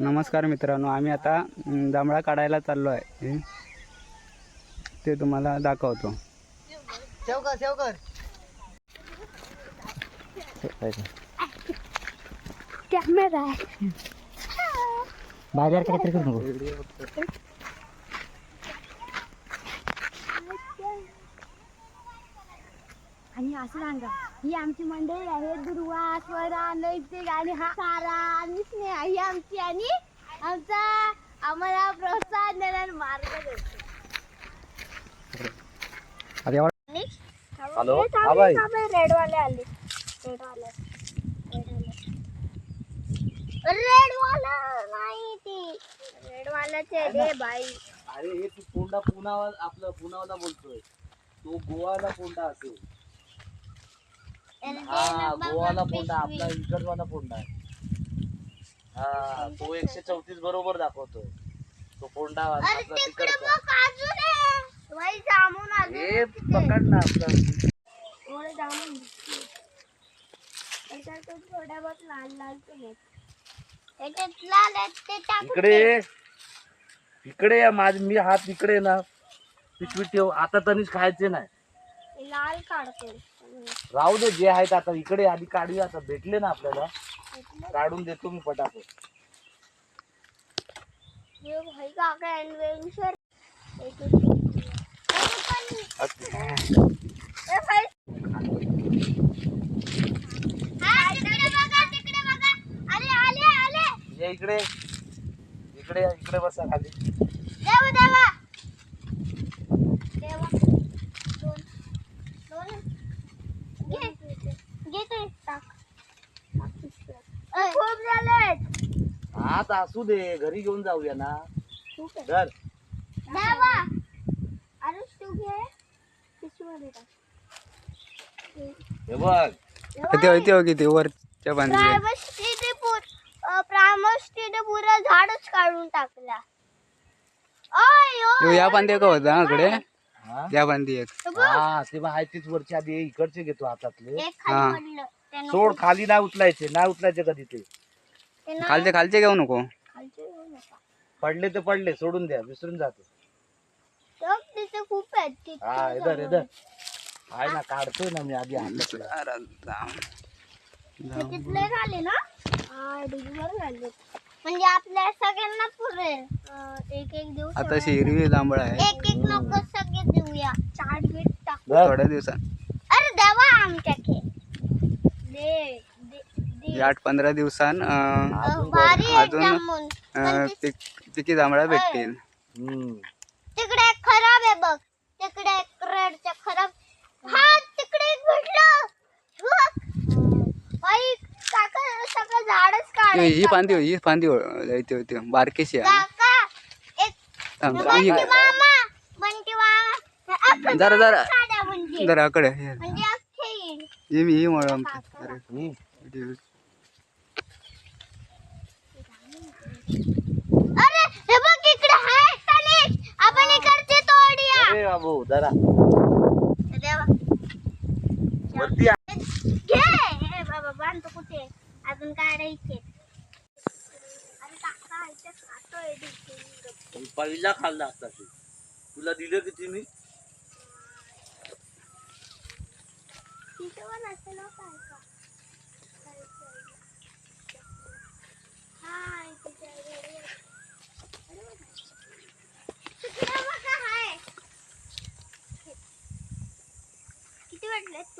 नमस्कार मित्रांनो आम्ही आता जांभळा काढायला चाललो आहे. ते तुम्हाला दाखवतो. बाजार काहीतरी करू नको. आणि असं सांगा. ही आमची मंडळी आहे. दुर्वा स्वरा नैतिक आणि हा सारा आणि स्नेहा ही आमची. आणि आमचा आम्हाला प्रोत्साहन देणारा मार्गदर्शक. हॅलो? हा वाले आले. रेड वाले रेड वाला नाही ती. रेड वाल्याचे रे बाई. अरे हे तू कोंडा पुनावाला आपलं पुनावाला बोलतोय. तो गोवाला कोंडा असेल. हा गोवाला कोंडा आपला इकडवाला कोंडा आहे. हा तो एकशे चौतीस बरोबर दाखवतोय. तो आपला तिकडे तिकडचा. हे पकड ना आपलं. इकडे. इकडे या माझ मी हात इकडे ना. पिशवी ठेव. आता तनीच खायचे नाही. लाल काढतो राहू दे जे आहेत आता इकडे आधी काढूया आता भेटले ना आपल्याला. काढून देतो मी पटापट. भाई काका एडवेंचर आले आले आले. ये इकडे. इकडे इकडे बसा खाली. देवा देवा दोन दोन घे घे ते टाक खूप झाले आता असू दे घरी घेऊन जाऊया ना. खूप आहे. धर. देवा. अरे तू घे. पिशवीमध्ये टाक. हे बघ. किती होती किती वरच्या बांधली प्रायमस्टीने पूर प्रायमस्टीने पुरा झाडच काढून टाकला ओय ओय या बांधी का होता हा इकडे? हा? या बांधी एक. हा, ते बघ आहे तीच वरची आधी हे इकडचे घेतो हातातले. एक हा. खाली पडलं त्यानं सोड खाली नाही उचलायचे नाही उचलायचे कधी ते. खालचे खालचे घेऊ नको. पडले ते पडले सोडून द्या विसरून जातो. तिथे खूप आहेत तिथे हा इधर इधर. आहे ना काढतोय ना मी आधी हातात. ते तिथले झाले ना? हा झाले. म्हणजे आपल्या सगळ्यांना पुरेल अं, एक एक देऊ आता अशी हिरवी जांभळ आहे. एक एक नको सगळे देऊया. चाट बीट टाक धर. थोड्या दिवसात. अरे देवा आमच्या खे दे दे दे आठ पंधरा आहे अजून पिक पिकी जांभळा भेटतील. तिकडे एक खराब आहे बघ. तिकडे खराब हा तिकडे एक भेटलं. बघ. बाई काका सगळं झाडच काढ फांदी ही फांदी होती होती. बारकेशी आहे. ही- जरा जरा. म्हणजे. जरा अकडे म्हणजे मी ही म्हणून काका. हम्म. अरे हे बघ इकडे आहे तनिष आपण इकडचे अरे बाबू जरा वरती आ. घे. हे बाबा बांधतो कुठे? अजून काढायचे अरे काका इथे खातोय ढिगभर. पहिला खाल्ला असता ते. तुला दिलं किती मी तिथे पण असेल हो काय का? आहे. अरे बघा. तिकडे बघा, हाय. किती वाटलेत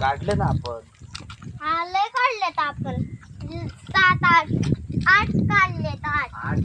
काढले ना आपण. आले काढले आपण. सात आठ आठ काढले आठ